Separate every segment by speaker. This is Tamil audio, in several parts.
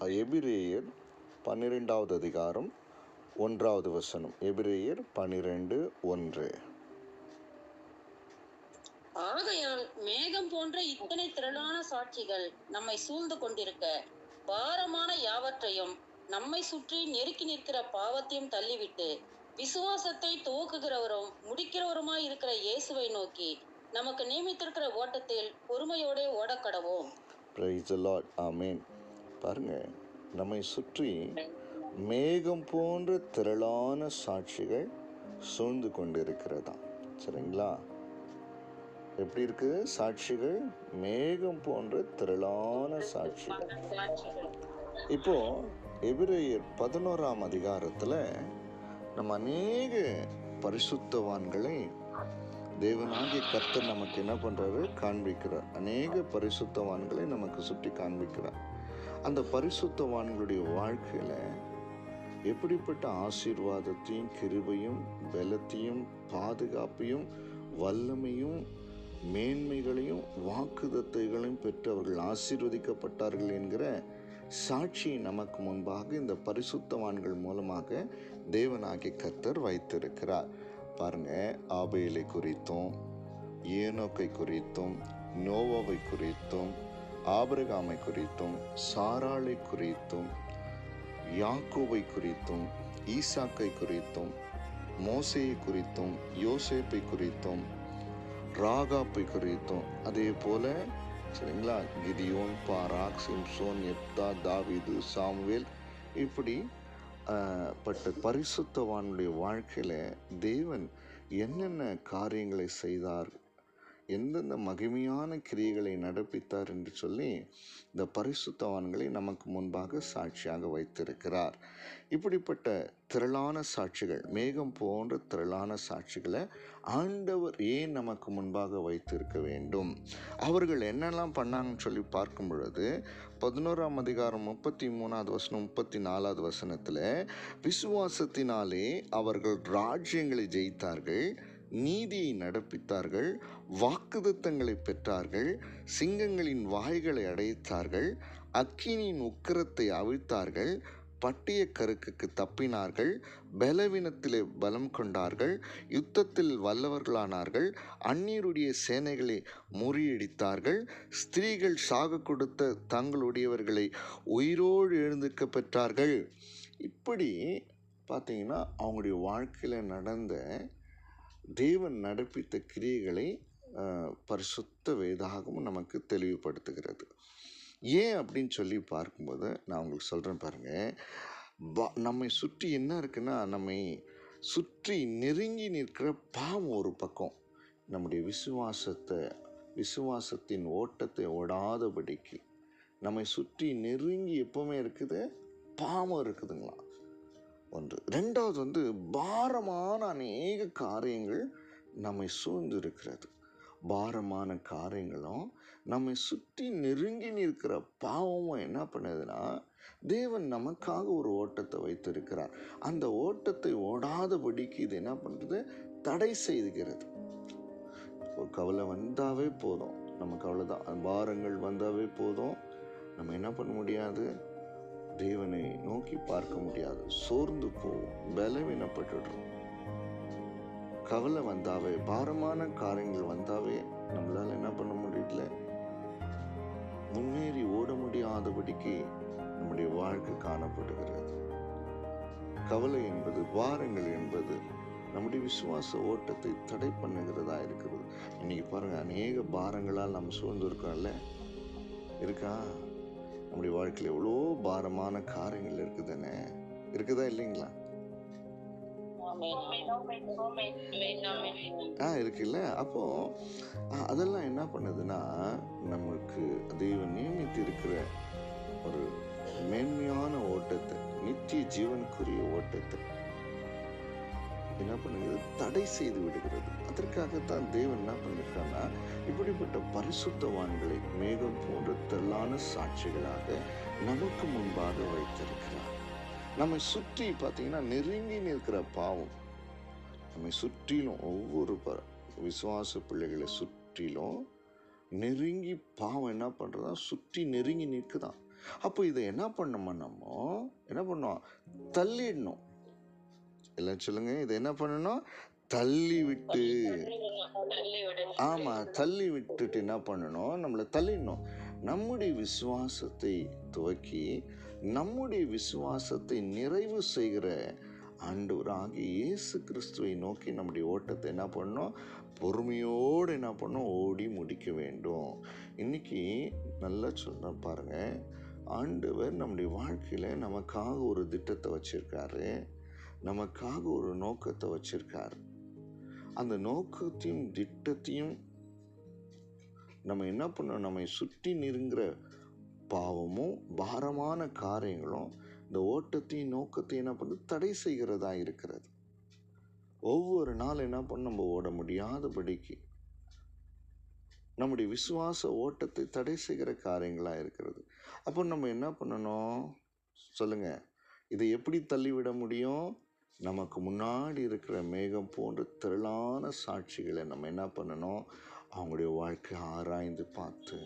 Speaker 1: எபிரேயர் பன்னிரெண்டாவது அதிகாரம் ஒன்றாவது வசனம். எபிரேயர் பன்னிரெண்டு ஒன்று.
Speaker 2: ஆகையால் மேகம் போன்ற இத்தனை திரளான சாட்சிகள் நம்மை சூழ்ந்து கொண்டிருக்க பாரமான யாவற்றையும் நம்மை சுற்றி நெருக்கி நிற்கிற பாவத்தையும் தள்ளிவிட்டு விசுவாசத்தை துவக்குகிறவரும் முடிக்கிறவருமாய் இருக்கிற இயேசுவை நோக்கி நமக்கு நியமித்திருக்கிற ஓட்டத்தில் பொறுமையோடே ஓடக்கடவோம்.
Speaker 1: பிரைஸ் லார்ட் ஆமேன் பாருங்க நம்மை சுற்றி மேகம் போன்ற திரளான சாட்சிகள் சூழ்ந்து கொண்டு இருக்கிறதா சரிங்களா? எப்படி இருக்கு? சாட்சிகள் மேகம் போன்ற திரளான சாட்சிகள். இப்போ எபிரேயர் பதினோராம் அதிகாரத்தில் நம்ம அநேக பரிசுத்தவான்களை தேவனாகிய கர்த்தர் நமக்கு என்ன பண்ணுறாரு காண்பிக்கிறார். அநேக பரிசுத்தவான்களை நமக்கு சுட்டி காண்பிக்கிறார். அந்த பரிசுத்தவான்களுடைய வாழ்க்கையில் எப்படிப்பட்ட ஆசீர்வாதத்தையும் கிருபையும் பலத்தையும் பாதுகாப்பையும் வல்லமையும் மேன்மைகளையும் வாக்குதத்தைகளையும் பெற்று அவர்கள் ஆசீர்வதிக்கப்பட்டார்கள் என்கிற சாட்சியை நமக்கு முன்பாக இந்த பரிசுத்தவான்கள் மூலமாக தேவனாகி கத்தர் வைத்திருக்கிறார். பாருங்க ஆபேலை குறித்தும் ஏனோக்கை குறித்தும் நோவாவை குறித்தும் ஆபிரகாமை குறித்தும் சாராளை குறித்தும் யாக்கோவை குறித்தும் ஈசாக்கை குறித்தும் மோசையை குறித்தும் யோசேப்பை குறித்தும் ராகாப்பை குறித்தும். அதே போல சரிங்களா? கிதியோன் பாராக் சிம்சோன் எப்தா தாவிது சாமுவேல் இப்படி பட்ட பரிசுத்தவானுடைய வாழ்க்கையில் தேவன் என்னென்ன காரியங்களை செய்தார் எந்தெந்த மகிமையான கிரியைகளை நடப்பித்தார் என்று சொல்லி இந்த பரிசுத்தவான்களை நமக்கு முன்பாக சாட்சியாக வைத்திருக்கிறார். இப்படிப்பட்ட திரளான சாட்சிகள் மேகம் போன்ற திரளான சாட்சிகளை ஆண்டவர் ஏன் நமக்கு முன்பாக வைத்திருக்க வேண்டும்? அவர்கள் என்னெல்லாம் பண்ணாங்கன்னு சொல்லி பார்க்கும் பொழுது பதினோராம் அதிகாரம் முப்பத்தி மூணாவது வசனம் முப்பத்தி நாலாவது வசனத்தில் விசுவாசத்தினாலே அவர்கள் ராஜ்யங்களை ஜெயித்தார்கள் நீதியை நடப்பித்தார்கள் வாக்குதத்தங்களை பெற்றார்கள் சிங்கங்களின் வாய்களை அடைத்தார்கள் அக்கினியின் உக்கிரத்தை அவிழ்த்தார்கள் பட்டிய கருக்குக்கு தப்பினார்கள் பலவீனத்திலே பலம் கொண்டார்கள் யுத்தத்தில் வல்லவர்களானார்கள் அந்நியருடைய சேனைகளை முறியடித்தார்கள் ஸ்திரீகள் சாக கொடுத்த தங்களுடையவர்களை உயிரோடு எழுந்துக்க பெற்றார்கள். இப்படி பார்த்தீங்கன்னா அவங்களுடைய வாழ்க்கையில் நடந்த தேவன் நடப்பித்த கிரியைகளை பரிசுத்த வேதாகமும் நமக்கு தெளிவுபடுத்துகிறது. ஏன் அப்படின்னு சொல்லி பார்க்கும்போது நான் உங்களுக்கு சொல்கிறேன் பாருங்கள் பா- நம்மை சுற்றி என்ன இருக்குன்னா நம்மை சுற்றி நெருங்கி நிற்கிற பாவம் ஒரு பக்கம். நம்முடைய விசுவாசத்தை விசுவாசத்தின் ஓட்டத்தை ஓடாதபடிக்கு நம்மை சுற்றி நெருங்கி எப்போவுமே இருக்குது பாவம் இருக்குதுங்களா ஒன்று. ரெண்டாவது வந்து பாரமான அநேக காரியங்கள் நம்மை சூழ்ந்து இருக்கிறது பாரமான காரியங்களும் நம்மை சுற்றி நெருங்கி நிற்கிற பாவமும் என்ன பண்ணுதுன்னா தேவன் நமக்காக ஒரு ஓட்டத்தை வைத்திருக்கிறார். அந்த ஓட்டத்தை ஓடாதபடிக்கு இது என்ன பண்ணுறது தடை செய்துகிறது ஒரு கவலை வந்தாவே போதும். நமக்கு அவ்வளோதான் பாரங்கள் வந்தாவே போதும். நம்ம என்ன பண்ண முடியாது? தேவனை நோக்கி பார்க்க முடியாது. சோர்ந்து போவோம். பலவீனப்பட்டுடுறோம். கவலை வந்தாவே பாரமான காரியங்கள் வந்தாவே நம்மளால் என்ன பண்ண முடியல? முன்னேறி ஓட முடியாதபடிக்கு நம்முடைய வாழ்க்கை காணப்படுகிறது. கவலை என்பது பாரங்கள் என்பது நம்முடைய விசுவாச ஓட்டத்தை தடை பண்ணுகிறதா இருக்கிறது. இன்னைக்கு பாருங்க அநேக பாரங்களால் நம்ம சூழ்ந்து இருக்கோம்ல இருக்கா? நம்முடைய வாழ்க்கையில் எவ்வளோ பாரமான காரியங்கள் இருக்குதுன்னு. இருக்குதா இல்லைங்களா? ஆ இருக்குல்ல. அப்போ அதெல்லாம் என்ன பண்ணுதுன்னா நமக்கு தெய்வம் நியமித்து இருக்கிற ஒரு மேன்மையான ஓட்டத்தை நித்திய ஜீவனுக்குரிய ஓட்டத்தை என்ன பண்ணுகிறது? தடை செய்து விடுகிறது. அதற்காகத்தான் தேவன் என்ன பண்ணிருக்கான்னா இப்படிப்பட்ட பரிசுத்தவான்களை மேகம் போன்ற தெல்லான சாட்சிகளாக நமக்கு முன்பாக வைத்திருக்கிறார். நம்மை சுற்றி பார்த்தீங்கன்னா நெருங்கி நிற்கிற பாவம். நம்மை சுற்றிலும் ஒவ்வொரு ப விசுவாச பிள்ளைகளை சுற்றிலும் நெருங்கி பாவம் என்ன பண்ணுறதா சுற்றி நெருங்கி நிற்குதான். அப்போ இதை என்ன பண்ணோமா நம்ம? என்ன பண்ணோம்? தள்ளிடணும். எல்லாம் சொல்லுங்க இதை என்ன பண்ணணும்? தள்ளி விட்டு ஆமாம் தள்ளி விட்டுட்டு என்ன பண்ணணும்? நம்மளை தள்ளிடணும். நம்முடைய விசுவாசத்தை துவக்கி நம்முடைய விசுவாசத்தை நிறைவு செய்கிற ஆண்டவராகிய இயேசு கிறிஸ்துவை நோக்கி நம்முடைய ஓட்டத்தை என்ன பண்ணோம்? பொறுமையோடு என்ன பண்ணோம்? ஓடி முடிக்க வேண்டும். இன்னைக்கு நல்லா சொன்ன பாருங்க. ஆண்டவர் நம்முடைய வாழ்க்கையில நமக்காக ஒரு திட்டத்தை வச்சிருக்காரு. நமக்காக ஒரு நோக்கத்தை வச்சிருக்காரு. அந்த நோக்கத்தையும் திட்டத்தையும் நம்ம என்ன பண்ணோம் நம்மை சுற்றி நெருங்குற பாவமும் பாரமான காரியங்களும் இந்த ஓட்டத்தையும் நோக்கத்தையும் என்ன பண்ணுது? தடை செய்கிறதா இருக்கிறது. ஒவ்வொரு நாள் என்ன பண்ண? நம்ம ஓட முடியாதபடிக்கு நம்முடைய விசுவாச ஓட்டத்தை தடை செய்கிற காரியங்களாக இருக்கிறது. அப்போ நம்ம என்ன பண்ணணும்? சொல்லுங்கள் இதை எப்படி தள்ளிவிட முடியும்? நமக்கு முன்னாடி இருக்கிற மேகம் போன்ற திரளான சாட்சிகளை நம்ம என்ன பண்ணணும்? அவங்களுடைய வாழ்க்கை ஆராய்ந்து பார்த்து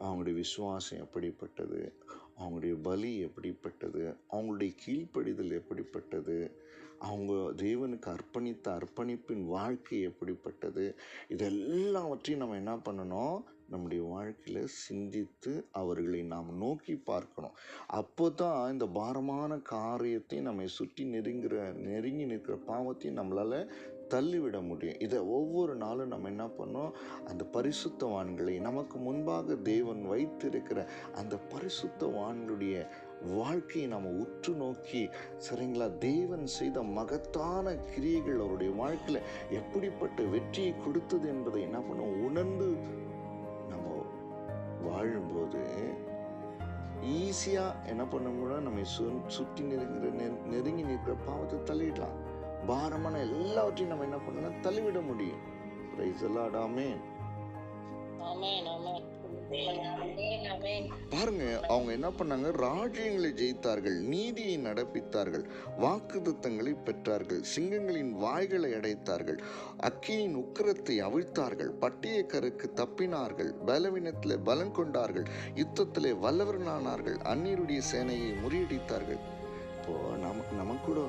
Speaker 1: அவங்களுடைய விசுவாசம் எப்படிப்பட்டது? அவங்களுடைய பலி எப்படிப்பட்டது? அவங்களுடைய கீழ்ப்படிதல் எப்படிப்பட்டது? அவங்க தேவனுக்கு அர்ப்பணித்த அர்ப்பணிப்பின் வாழ்க்கை எப்படிப்பட்டது? இதெல்லாவற்றையும் நம்ம என்ன பண்ணணும்? நம்முடைய வாழ்க்கையில் சிந்தித்து அவர்களை நாம் நோக்கி பார்க்கணும். அப்போ தான் இந்த பாரமான காரியத்தை நம்மை சுற்றி நெருங்கிற நெருங்கி நிற்கிற பாவத்தையும் நம்மளால் தள்ளிவிட முடியும். இதை ஒவ்வொரு நாளும் நம்ம என்ன பண்ணோம் அந்த பரிசுத்தவான்களை நமக்கு முன்பாக தேவன் வைத்திருக்கிற அந்த பரிசுத்தவான்களுடைய வாழ்க்கையை நம்ம உற்று நோக்கி சரிங்களா? தேவன் செய்த மகத்தான கிரியைகள் அவருடைய வாழ்க்கையில் எப்படிப்பட்ட வெற்றியை கொடுத்தது என்பதை என்ன பண்ணும் உணர்ந்து நம்ம வாழும்போது ஈஸியாக என்ன பண்ண முடியும் நம்ம சு சுற்றி நெருங்கிற நெ- நெருங்கி நிற்கிற பாவத்தை தள்ளிடலாம். பாரமான எல்லாவற்றையும் நம்ம என்ன பண்ணலாம் தள்ளிவிட முடியும். பிரைஸ் எல்லாடாமே
Speaker 2: ஆமென்
Speaker 1: பாருங்க அவங்க என்ன பண்ணாங்க? ராஜ்யங்களை ஜெயித்தார்கள் நீதியை நடப்பித்தார்கள் வாக்குத்தத்தங்களை பெற்றார்கள் சிங்கங்களின் வாய்களை அடைத்தார்கள் அக்கினியின் உக்கிரத்தை அவிழ்த்தார்கள் பட்டிய கருக்கு தப்பினார்கள் பலவீனத்தில் பலம் கொண்டார்கள் யுத்தத்திலே வல்லவர்களானார்கள் அந்நியருடைய சேனையை முறியடித்தார்கள். இப்போ நம நமக்கு கூட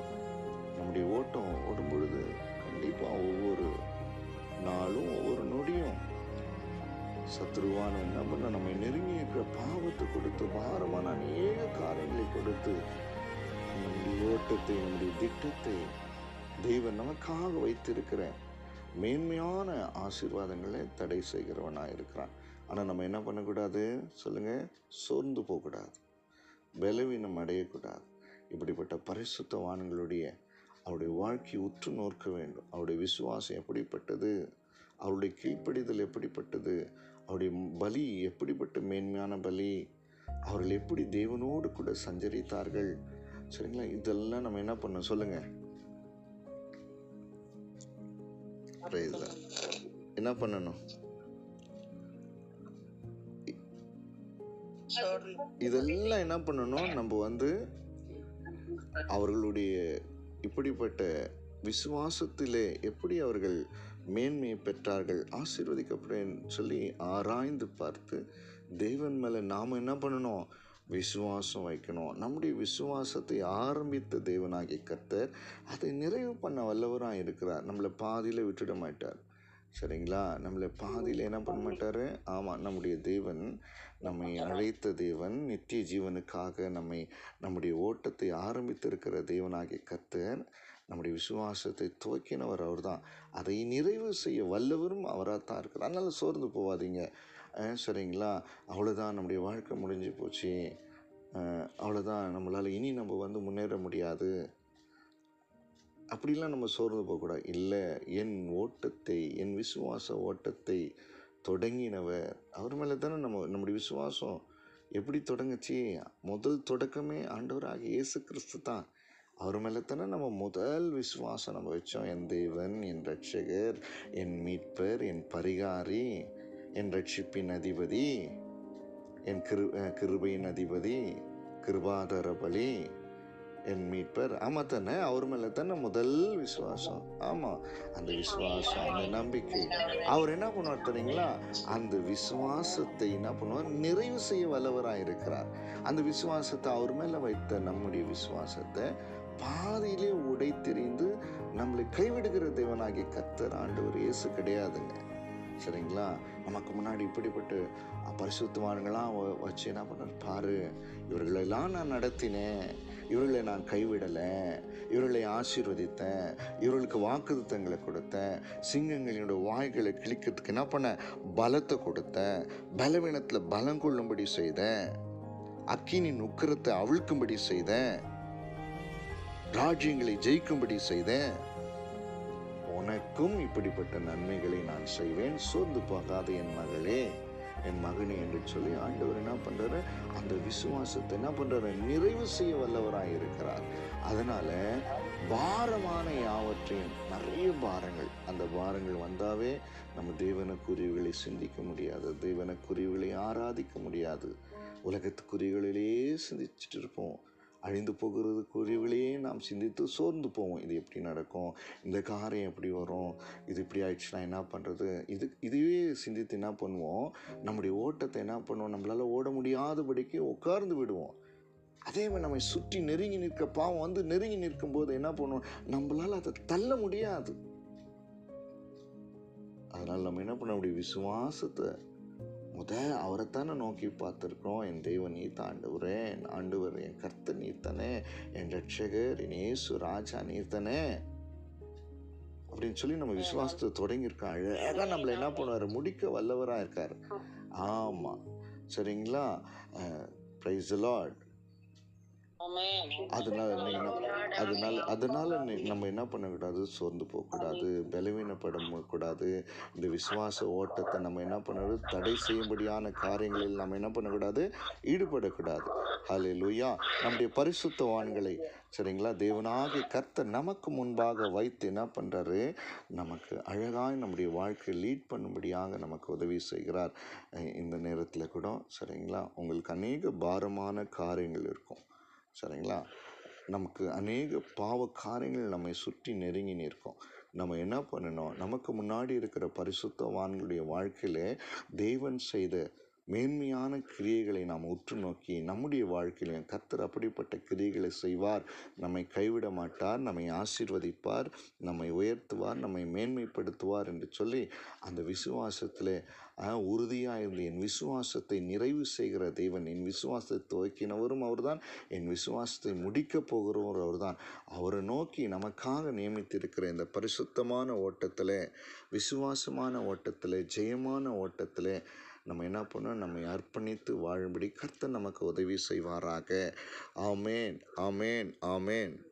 Speaker 1: நம்முடைய ஓட்டம் ஓடும் பொழுது கண்டிப்பாக ஒவ்வொரு நாளும் ஒவ்வொரு நொடியும் சத்ருவான என்ன பண்ண நம்மை நெருங்கி இருக்கிற பாவத்தை கொடுத்து பாரமான அநேக காரியங்களை கொடுத்து நம்முடைய ஓட்டத்தை நம்முடைய திட்டத்தை தெய்வம் நமக்காக வைத்திருக்கிற மேன்மையான ஆசீர்வாதங்களை தடை செய்கிறவனாக இருக்கிறான். ஆனால் நம்ம என்ன பண்ணக்கூடாது? சொல்லுங்கள் சோர்ந்து போகக்கூடாது. பலவீனம் அடையக்கூடாது. இப்படிப்பட்ட பரிசுத்தவான்களுடைய அவருடைய வாழ்க்கையை உற்று நோக்க வேண்டும். அவருடைய விசுவாசம் எப்படிப்பட்டது? அவருடைய கீழ்ப்படிதல் எப்படிப்பட்டது? அவருடைய பலி எப்படிப்பட்ட மேன்மையான பலி? அவர்கள் எப்படி தேவனோடு கூட சஞ்சரித்தார்கள்? சரிங்களா? இதெல்லாம் நம்ம என்ன பண்ணோம் சொல்லுங்க. Praise the Lord. என்ன பண்ணணும்? இதெல்லாம் என்ன பண்ணணும்? நம்ம வந்து அவர்களுடைய இப்படிப்பட்ட விசுவாசத்திலே எப்படி அவர்கள் மேன்மையை பெற்றார்கள் ஆசீர்வதிக்கப்படும் சொல்லி ஆராய்ந்து பார்த்து தேவன் மேலே நாம் என்ன பண்ணணும்? விசுவாசம் வைக்கணும். நம்முடைய விசுவாசத்தை ஆரம்பித்த தேவனாகிய கர்த்தர் அதை நிறைவு பண்ண வல்லவராக இருக்கிறார். நம்மளை பாதியில் விட்டுட மாட்டார். சரிங்களா? நம்மளை பாதியில் என்ன பண்ண மாட்டார்? ஆமாம் நம்முடைய தேவன் நம்மை அழைத்த தேவன் நித்திய ஜீவனுக்காக நம்மை நம்முடைய ஓட்டத்தை ஆரம்பித்திருக்கிற தேவனாகிய கத்தர் நம்முடைய விசுவாசத்தை துவக்கினவர் அவர்தான். அதை நிறைவு செய்ய வல்லவரும் அவராக தான் இருக்கிறார். அதனால் சோர்ந்து போகாதீங்க சரிங்களா? அவ்வளோதான் நம்முடைய வாழ்க்கை முடிஞ்சு போச்சு. அவ்வளோதான் நம்மளால் இனி நம்ம வந்து முன்னேற முடியாது. அப்படிலாம் நம்ம சோர்ந்து போகக்கூடாது. இல்லை என் ஓட்டத்தை என் விசுவாச ஓட்டத்தை தொடங்கினவர். அவர் மேலே தானே நம்ம நம்முடைய விசுவாசம் எப்படி தொடங்குச்சு? முதல் தொடக்கமே ஆண்டவராக இயேசு கிறிஸ்து தான். அவர் மேலே தானே நம்ம முதல் விசுவாசம் நம்ம வச்சோம். என் தேவன் என் ரட்சகர் என் மீட்பர் என் பரிகாரி என் ரட்சிப்பின் அதிபதி என் கிரு கிருபையின் அதிபதி கிருபாதர பலி என் மீட்பர். ஆமாம் தானே? அவர் மேலே தானே முதல் விசுவாசம். ஆமாம் அந்த விசுவாசம் அந்த நம்பிக்கை. அவர் என்ன பண்ணுவார் தெரியுங்களா? அந்த விசுவாசத்தை என்ன பண்ணுவார்? நிறைவு செய்ய வல்லவராக இருக்கிறார். அந்த விசுவாசத்தை அவர் மேல வைத்த நம்முடைய விசுவாசத்தை பாதியிலே உடைத்தெறிந்து நம்மளை கைவிடுகிற தேவனாகிய கத்தர் ஆண்டவர் இயேசு கிடையாதுங்க. சரிங்களா? நமக்கு முன்னாடி இப்படிப்பட்டு பரிசுத்தவான்களாம் வ- வச்சு என்ன பண்ணார் பாரு இவர்களெல்லாம் நான் நடத்தினேன். இவர்களை நான் கைவிடலை இவர்களை ஆசீர்வதித்தேன். இவர்களுக்கு வாக்குத்தங்களை கொடுத்தேன். சிங்கங்களோட வாய்களை கிழிக்கிறதுக்கு என்ன பண்ண? பலத்தை கொடுத்தேன். பலவீனத்தில் பலம் கொள்ளும்படி செய்தேன். அக்கினின் உக்கிரத்தை அவிழ்க்கும்படி செய்தேன். ராஜ்யங்களை ஜெயிக்கும்படி செய்தேன். உனக்கும் இப்படிப்பட்ட நன்மைகளை நான் செய்வேன். சோர்ந்து போகாத என் மகளே. என் மகனே என்று சொல்லி ஆண்டவர் என்ன பண்றாரு? அந்த விசுவாசத்தை என்ன பண்றாரு? நிறைவு செய்ய வல்லவராக இருக்கிறார். அதனால் பாரமான யாவற்றையும் நிறைய பாரங்கள். அந்த பாரங்கள் வந்தாவே நம்ம தேவனுக்குரியவுகளை சிந்திக்க முடியாது. தேவனுக்குரியவுகளை ஆராதிக்க முடியாது. உலகத்துக்குரியவர்களிலேயே சிந்திச்சுட்டு இருப்போம். அழிந்து போகிறதுக்குரியவர்களையே நாம் சிந்தித்து சோர்ந்து போவோம். இது எப்படி நடக்கும்? இந்த காரியம் எப்படி வரும்? இது இப்படி ஆயிடுச்சுன்னா என்ன பண்ணுறது இது இதுவே சிந்தித்து என்ன பண்ணுவோம்? நம்முடைய ஓட்டத்தை என்ன பண்ணுவோம்? நம்மளால் ஓட முடியாதபடிக்கு உட்கார்ந்து விடுவோம். அதே மாதிரி நம்மை சுற்றி நெருங்கி நிற்க பாவம் வந்து நெருங்கி நிற்கும் போது என்ன பண்ணுவோம்? நம்மளால் அதை தள்ள முடியாது. அதனால் நம்ம என்ன பண்ண முடியும்? விசுவாசத்தை முத அவரைத்தானே நோக்கி பார்த்துருக்கோம் என் தெய்வன் நீ ஆண்டவரே என் ஆண்டவர் என் கர்த்தர் நீர்த்தானே என் ரட்சகர் என் ராஜா நீர்த்தானே அப்படின்னு சொல்லி நம்ம விசுவாசத்தை தொடங்கியிருக்கோம். அழகாக நம்மளை என்ன பண்ணுவார்? முடிக்க வல்லவராக இருக்கார். ஆமாம் சரிங்களா? Praise Lord. அதனால அதனால அதனால நம்ம என்ன பண்ணக்கூடாது? சோர்ந்து போகக்கூடாது பலவீனப்பட கூடாது இந்த விசுவாச ஓட்டத்தை நம்ம என்ன பண்ணக்கூடாது? தடை செய்யும்படியான காரியங்களில் நம்ம என்ன பண்ணக்கூடாது? ஈடுபடக்கூடாது. ஹலே லூயா நம்முடைய பரிசுத்தவான்களை சரிங்களா? தேவனாகிய கர்த்தர் நமக்கு முன்பாக வைத்து என்ன பண்ணுறாரு நமக்கு அழகாய் நம்முடைய வாழ்க்கையை லீட் பண்ணும்படியாக நமக்கு உதவி செய்கிறார். இந்த நேரத்தில் கூட சரிங்களா? உங்களுக்கு அநேக பாரமான காரியங்கள் இருக்கும். சரிங்களா? நமக்கு அநேக பாவ காரியங்கள் நம்மை சுற்றி நெருங்கி நிற்கும். நம்ம என்ன பண்ணணும்? நமக்கு முன்னாடி இருக்கிற பரிசுத்தவான்களுடைய வாழ்க்கையில் தேவன் செய்த மேன்மையான கிரியைகளை நாம் உற்று நோக்கி நம்முடைய வாழ்க்கையிலும் கத்தர் அப்படிப்பட்ட கிரியைகளை செய்வார். நம்மை கைவிட மாட்டார் நம்மை ஆசீர்வதிப்பார் நம்மை உயர்த்துவார் நம்மை மேன்மைப்படுத்துவார் என்று சொல்லி அந்த விசுவாசத்தில் உறுதியாக இருந்து என் விசுவாசத்தை நிறைவு செய்கிற தெய்வன் என் விசுவாசத்தை துவக்கினவரும் அவர்தான் என் விசுவாசத்தை முடிக்கப் போகிறவர் அவர்தான். அவரை நோக்கி நமக்காக நியமித்திருக்கிற இந்த பரிசுத்தமான ஓட்டத்தில் விசுவாசமான ஓட்டத்தில் ஜெயமான ஓட்டத்தில் நம்ம என்ன பண்ணோம் நம்மை அர்ப்பணித்து வாழும்படி கர்த்தர் நமக்கு உதவி செய்வாராக. ஆமேன் ஆமேன் ஆமேன்.